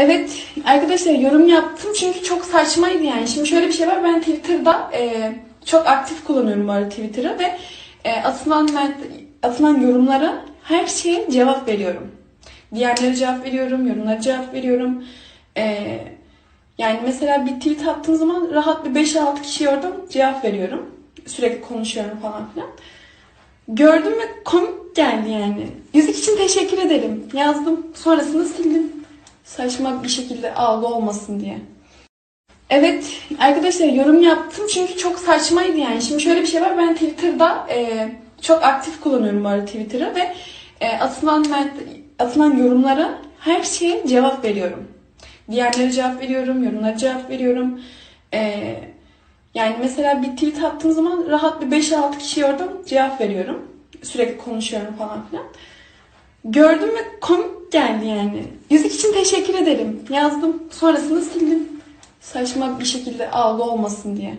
Evet arkadaşlar yorum yaptım çünkü çok saçmaydı yani. Şimdi şöyle bir şey var ben Twitter'da e, çok aktif kullanıyorum bu arada Twitter'ı ve e, atılan atılan yorumlara her şeye cevap veriyorum. Diğerlere cevap veriyorum, yorumlara cevap veriyorum. E, yani mesela bir tweet attığım zaman rahat bir 5-6 kişiye oradan cevap veriyorum. Sürekli konuşuyorum falan filan. Gördüm ve komik geldi yani. Yüzük için teşekkür ederim. Yazdım. Sonrasında sildim. Saçma bir şekilde algı olmasın diye. Evet arkadaşlar yorum yaptım çünkü çok saçmaydı yani. Şimdi şöyle bir şey var ben Twitter'da e, çok aktif kullanıyorum bu arada Twitter'ı ve e, atılan atılan yorumlara her şeye cevap veriyorum. Diğerlere cevap veriyorum, yorumlara cevap veriyorum. E, yani mesela bir tweet attığım zaman rahat bir 5-6 kişiye oradan cevap veriyorum. Sürekli konuşuyorum falan filan. Gördüm ve komik geldi yani. Yüzük için teşekkür ederim. Yazdım. Sonrasında sildim. Saçma bir şekilde algı olmasın diye.